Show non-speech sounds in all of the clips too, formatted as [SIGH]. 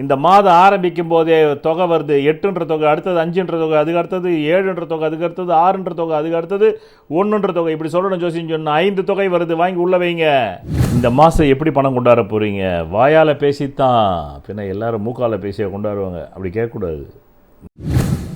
இந்த மாதம் ஆரம்பிக்கும் போதே தொகை வருது. எட்டுன்ற தொகை அடுத்தது அஞ்சுன்ற தொகை அதுக்கு அடுத்தது ஏழுன்ற தொகை அதுக்கு அடுத்தது ஆறுன்ற தொகை அதுக்கு அடுத்தது ஒன்றுன்ற தொகை. இப்படி சொல்லணும் ஜோசின்னு சொன்னால் ஐந்து தொகை வருது. வாங்கி உள்ள வைங்க. இந்த மாதம் எப்படி பணம் கொண்டாட போகிறீங்க வாயால் பேசித்தான். பின்ன எல்லாரும் மூக்கால பேசிய கொண்டாடுவாங்க. அப்படி கேட்கக்கூடாது.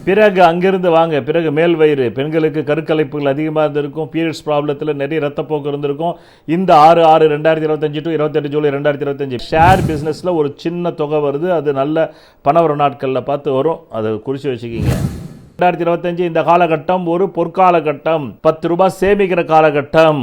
பிறகு அங்கிருந்து வாங்க. பிறகு மேல் வயிறு. பெண்களுக்கு கருக்கலைப்புகள் அதிகமாக இருந்திருக்கும். பீரியட்ஸ் ப்ராப்ளத்தில் நிறைய ரத்தப்போக்கு இருந்திருக்கும். இந்த ஆறு ஆறு ரெண்டாயிரத்தி இருபத்தஞ்சு டு இருபத்தெட்டு ஜூலை ரெண்டாயிரத்தி இருபத்தஞ்சு. ஷேர் பிஸ்னஸில் ஒரு சின்ன தொகை வருது. அது நல்ல பணவர நாட்களில் பார்த்து வரும். அதை குறித்து வச்சுக்கிங்க. ரெண்டாயிரத்தி இருபத்தஞ்சு இந்த காலகட்டம் ஒரு பொற்காலகட்டம். பத்து ரூபாய் சேமிக்கிற காலகட்டம்.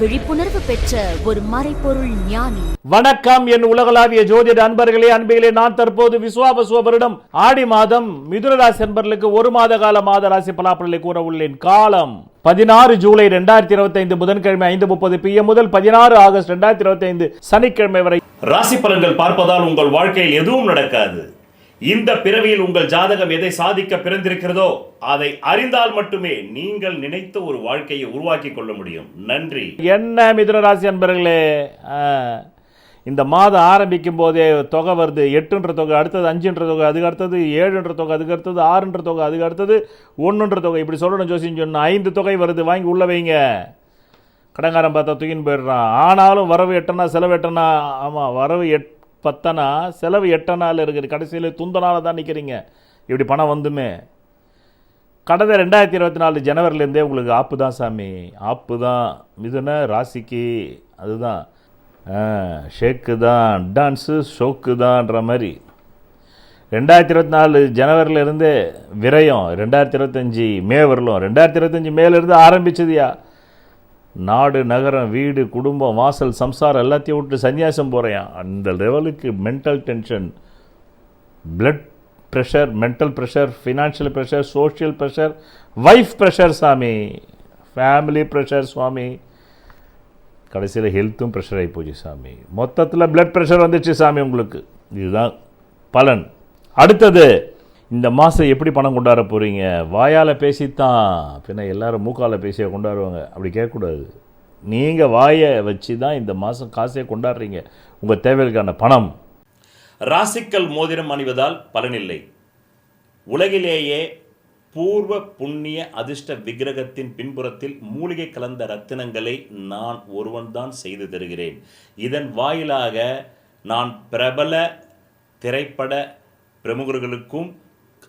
விழிப்புணர்வு பெற்ற ஒரு மறைபொருள் ஞானி. வணக்கம் என் உலகளாவிய ஜோதிட அன்பர்களே அன்பிகளே நான் தற்போது விசுவாபசுவ வருடம் ஆடி மாதம் மிதுன ராசி அன்பர்களுக்கு ஒரு மாத கால மாத ராசி பலாப்பலனை கூற உள்ளேன். காலம் பதினாறு ஜூலை ரெண்டாயிரத்தி இருபத்தி ஐந்து புதன்கிழமை ஐந்து முப்பது பிஎம் முதல் பதினாறு ஆகஸ்ட் ரெண்டாயிரத்தி இருபத்தி ஐந்து சனிக்கிழமை வரை. ராசி பலன்கள் பார்ப்பதால் உங்கள் வாழ்க்கையில் எதுவும் நடக்காது. இந்த பிறவியில் உங்கள் ஜாதகம் எதை சாதிக்க பிறந்திருக்கிறதோ அதை அறிந்தால் மட்டுமே நீங்கள் நினைத்த ஒரு வாழ்க்கையை உருவாக்கி கொள்ள முடியும். நன்றி. என்ன மிதுனராசி அன்பர்களே? இந்த மாதம் ஆரம்பிக்கும் போதே தொகை வருது. எட்டுன்ற தொகை அடுத்தது அஞ்சுன்ற தொகை அதுக்கு அடுத்தது ஏழுன்ற தொகை அதுக்கு அடுத்தது ஆறுன்ற தொகை அதுக்கு அடுத்தது ஒன்றுன்ற தொகை. இப்படி சொல்லணும் ஜோசின்னு சொன்னால் ஐந்து தொகை வருது. வாங்கி உள்ள வைங்க. கடங்காரம் பார்த்தா தூக்கின்னு போயிடுறான். ஆனாலும் வரவு எட்டனா செலவு எட்டனா ஆமாம் வரவு எட் பத்தனா செலவு எட்டனால் இருக்குது. கடைசியில் துந்தனால் தான் நிற்கிறீங்க இப்படி பணம் வந்துமே. கடந்த ரெண்டாயிரத்தி இருபத்தி நாலு ஜனவரிலேருந்தே உங்களுக்கு ஆப்பு தான் சாமி. ஆப்பு தான். மிதுன ராசிக்கு அதுதான். ஷேக்கு தான். டான்ஸு ஷோக்கு தான்ன்ற மாதிரி. ரெண்டாயிரத்தி இருபத்தி நாலு ஜனவரிலேருந்தே விரயம். ரெண்டாயிரத்தி இருபத்தஞ்சி மே வரலும். ரெண்டாயிரத்தி இருபத்தஞ்சி மேலேருந்து ஆரம்பிச்சதுயா? நாடு நகரம் வீடு குடும்பம் வாசல் சம்சாரம் எல்லாத்தையும் விட்டு சன்னியாசம் போகிறேன் அந்த லெவலுக்கு mental tension blood pressure mental pressure financial pressure social pressure wife pressure சாமி. ஃபேமிலி ப்ரெஷர் சுவாமி. கடைசியில் ஹெல்த்தும் ப்ரெஷர் ஆகி போச்சு சாமி. மொத்தத்தில் பிளட் ப்ரெஷர் வந்துச்சு சாமி உங்களுக்கு. இதுதான் பலன். அடுத்தது இந்த மாதம் எப்படி பணம் கொண்டாட போகிறீங்க வாயால் பேசித்தான். பின்ன எல்லாரும் மூக்கால பேசிய கொண்டாடுவாங்க. அப்படி கேட்கக்கூடாது. நீங்கள் வாயை வச்சு தான் இந்த மாதம் காசே கொண்டாடுறீங்க. உங்கள் தேவைகளுக்கான பணம். ராசிக்கல் மோதிரம் அணிவதால் பலனில்லை. உலகிலேயே பூர்வ புண்ணிய அதிர்ஷ்ட விக்கிரகத்தின் பின்புறத்தில் மூலிகை கலந்த ரத்தினங்களை நான் ஒருவன்தான் செய்து தருகிறேன். இதன் வாயிலாக நான் பிரபல திரைப்பட பிரமுகர்களுக்கும்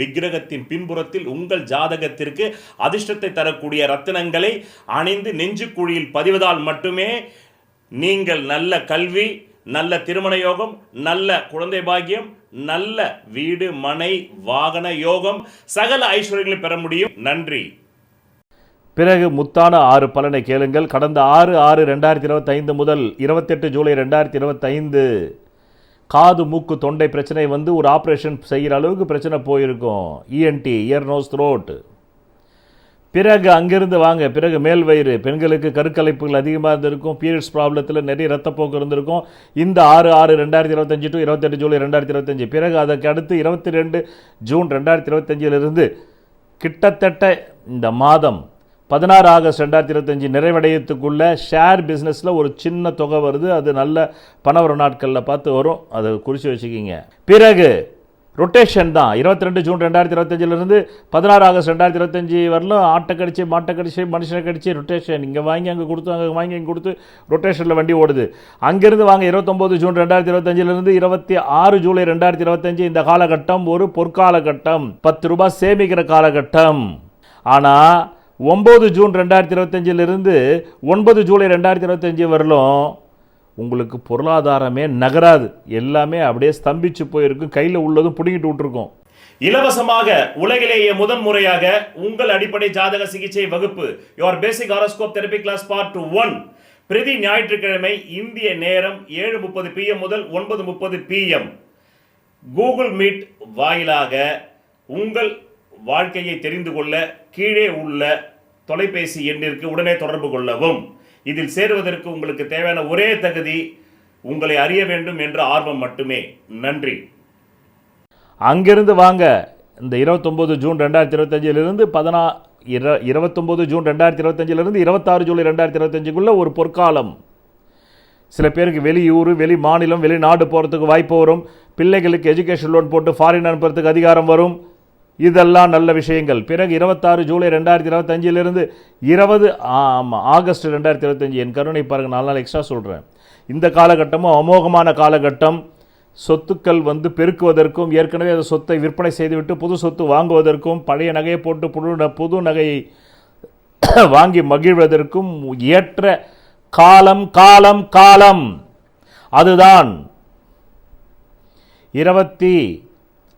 விக்கிரகத்தின் பின்புறத்தில் உங்கள் ஜாதகத்திற்கு அதிர்ஷ்டத்தை தரக்கூடிய ரத்தினங்களை அணிந்து நெஞ்சுக்குழியில் பதிவதால் மட்டுமே நீங்கள் நல்ல கல்வி நல்ல திருமண யோகம் நல்ல குழந்தை பாக்கியம் நல்ல வீடு மனை வாகன யோகம் சகல ஐஸ்வர்யங்களை பெற முடியும். நன்றி. பிறகு முத்தான ஆறு பலனை கேளுங்கள். கடந்த ஆறு ஆறு ரெண்டாயிரத்தி இருபத்தைந்து முதல் இருபத்தெட்டு ஜூலை ரெண்டாயிரத்தி இருபத்தைந்து காது மூக்கு தொண்டை பிரச்சனை வந்து ஒரு ஆப்ரேஷன் செய்கிற அளவுக்கு பிரச்சனை போயிருக்கும். இஎன்டி இயர் நோஸ் த்ரோட் பிறகு அங்கேருந்து வாங்க பிறகு மேல் வயிறு. பெண்களுக்கு கருக்கலைப்புகள் அதிகமாக இருந்திருக்கும். பீரியட்ஸ் ப்ராப்ளத்தில் நிறைய ரத்தப்போக்கு இருந்திருக்கும். இந்த ஆறு ஆறு ரெண்டாயிரத்தி இருபத்தஞ்சி டு இருபத்தெட்டு ஜூலை ரெண்டாயிரத்தி இருபத்தஞ்சி. பிறகு அதற்கு அடுத்து இருபத்தி ரெண்டு ஜூன் ரெண்டாயிரத்தி இருபத்தஞ்சிலிருந்து கிட்டத்தட்ட இந்த மாதம் பதினாறு ஆகஸ்ட் ரெண்டாயிரத்தி இருபத்தஞ்சி நிறைவடையத்துக்குள்ள ஷேர் பிஸ்னஸில் ஒரு சின்ன தொகை வருது. அது நல்ல பணவர நாட்களில் பார்த்து வரும். அதை குறித்து வச்சுக்கிங்க. பிறகு ரொட்டேஷன் தான். இருபத்தி ரெண்டு ஜூன் ரெண்டாயிரத்தி இருபத்தஞ்சிலிருந்து பதினாறு ஆகஸ்ட் ரெண்டாயிரத்தி இருபத்தஞ்சி வரலும் ஆட்டை கடிச்சு மாட்டை கடிச்சு மனுஷனை கடிச்சு ரொட்டேஷன் இங்கே வாங்கி அங்கே கொடுத்து அங்கே வாங்கி இங்கே கொடுத்து ரொட்டேஷனில் வண்டி ஓடுது. அங்கேருந்து வாங்க இருபத்தொம்போது ஜூன் ரெண்டாயிரத்தி இருபத்தஞ்சிலிருந்து இருபத்தி ஆறு ஜூலை ரெண்டாயிரத்தி இருபத்தஞ்சி இந்த காலகட்டம் ஒரு பொற்காலகட்டம். பத்து ரூபாய் சேமிக்கிற காலகட்டம். ஆனால் ஒம்பது ஜூன் ரெண்டாயிரத்தி இருபத்தஞ்சிலிருந்து ஒன்பது ஜூலை ரெண்டாயிரத்தி இருபத்தஞ்சி வரலும் உங்களுக்கு பொருளாதாரமே நகராது. எல்லாமே அப்படியே ஸ்தம்பிச்சு போயிருக்கும் கையில் உள்ளதும் பிடிங்கிட்டு விட்டுருக்கோம். இலவசமாக உலகிலேயே முதன் முறையாக உங்கள் அடிப்படை ஜாதக சிகிச்சை வகுப்பு your basic horoscope therapy class part one பிரதி ஞாயிற்றுக்கிழமை இந்திய நேரம் ஏழு முப்பது பிஎம் முதல் ஒன்பது முப்பது பிஎம் கூகுள் மீட் வாயிலாக உங்கள் வாழ்க்கையை தெரிந்து கொள்ள கீழே உள்ள தொலைபேசி எண்ணிற்கு உடனே தொடர்பு கொள்ளவும். இதில் சேருவதற்கு உங்களுக்கு தேவையான ஒரே தகுதி உங்களை அறிய வேண்டும் என்ற ஆர்வம் மட்டுமே. நன்றி. அங்கிருந்து வாங்க. இந்த இருபத்தொம்போது ஜூன் ரெண்டாயிரத்தி இருபத்தஞ்சிலிருந்து பதினா இர இருபத்தொம்போது ஜூன் ரெண்டாயிரத்தி இருபத்தஞ்சிலிருந்து இருபத்தாறு ஜூலை ரெண்டாயிரத்தி இருபத்தஞ்சுக்குள்ளே ஒரு பொற்காலம். சில பேருக்கு வெளியூர் வெளி மாநிலம் வெளிநாடு போகிறதுக்கு வாய்ப்பு வரும். பிள்ளைகளுக்கு எஜுகேஷன் லோன் போட்டு ஃபாரின் அனுப்புறதுக்கு அதிகாரம் வரும். இதெல்லாம் நல்ல விஷயங்கள். பிறகு இருபத்தாறு ஜூலை ரெண்டாயிரத்தி இருபத்தஞ்சிலிருந்து இருபது ஆமாம் ஆகஸ்ட் ரெண்டாயிரத்தி இருபத்தஞ்சி. என் கருணை பாருங்கள் நாலு நாள் எக்ஸ்ட்ரா சொல்கிறேன் இந்த காலகட்டமும் அமோகமான காலகட்டம். சொத்துக்கள் வந்து பெருக்குவதற்கும் ஏற்கனவே அந்த சொத்தை விற்பனை செய்துவிட்டு புது சொத்து வாங்குவதற்கும் பழைய நகையை போட்டு புது ந- புது நகையை [COUGHS] வாங்கி மகிழ்வதற்கும் ஏற்ற காலம் காலம் காலம். அதுதான் இருபத்தி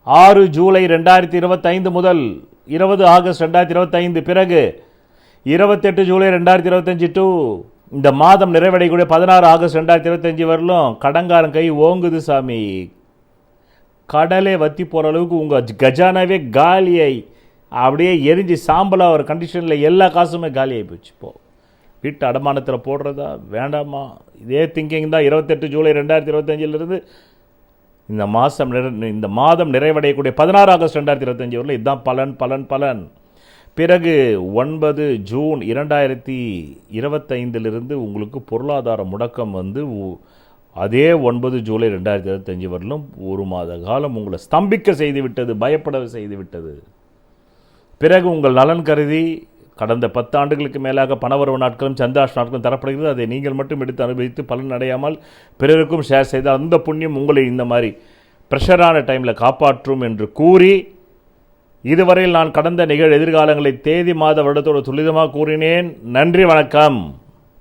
ஆறு ஜூலை ரெண்டாயிரத்தி இருபத்தைந்து முதல் இருபது ஆகஸ்ட் ரெண்டாயிரத்தி இருபத்தைந்து பிறகு இருபத்தெட்டு ஜூலை ரெண்டாயிரத்தி இருபத்தஞ்சி டு இந்த மாதம் நிறைவடையக்கூடிய பதினாறு ஆகஸ்ட் ரெண்டாயிரத்தி இருபத்தஞ்சி வரலும் கடங்காரன் கை ஓங்குது சாமி. கடலே வத்தி போகிற அளவுக்கு உங்கள் கஜானாவே காலியை அப்படியே எரிஞ்சு சாம்பலாக ஒரு கண்டிஷனில் எல்லா காசுமே காலியாகி போச்சு இப்போ. வீட்டு அடமானத்தில் போடுறதா வேண்டாமா? இதே திங்கிங் தான் இருபத்தெட்டு ஜூலை ரெண்டாயிரத்தி இருபத்தஞ்சிலிருந்து இந்த மாதம் இந்த மாதம் நிறைவடையக்கூடிய பதினாறு ஆகஸ்ட் ரெண்டாயிரத்தி இருபத்தஞ்சி வரல இதுதான் பலன் பலன் பலன். பிறகு ஒன்பது ஜூன் இரண்டாயிரத்தி இருபத்தைந்திலிருந்து உங்களுக்கு பொருளாதார முடக்கம் வந்து உ- அதே ஒன்பது ஜூலை ரெண்டாயிரத்தி இருபத்தஞ்சி வரலும் ஒரு மாத காலம் உங்களை ஸ்தம்பிக்க செய்து விட்டது பயப்பட செய்துவிட்டது. பிறகு உங்கள் நலன் கருதி கடந்த பத்து ஆண்டுகளுக்கு மேலாக பணவரவு நாட்களும் சந்தாஷ் நாட்களும் தரப்படுகிறது. அதை நீங்கள் மட்டும் எடுத்து அனுபவித்து பலன் அடையாமல் பிறருக்கும் ஷேர் செய்தால் அந்த புண்ணியம் உங்களை இந்த மாதிரி ப்ரெஷரான டைமில் காப்பாற்றும் என்று கூறி இதுவரையில் நான் கடந்த நிகழ் எதிர்காலங்களை தேதி மாத வருடத்தோடு துல்லிதமாக கூறினேன். நன்றி வணக்கம்.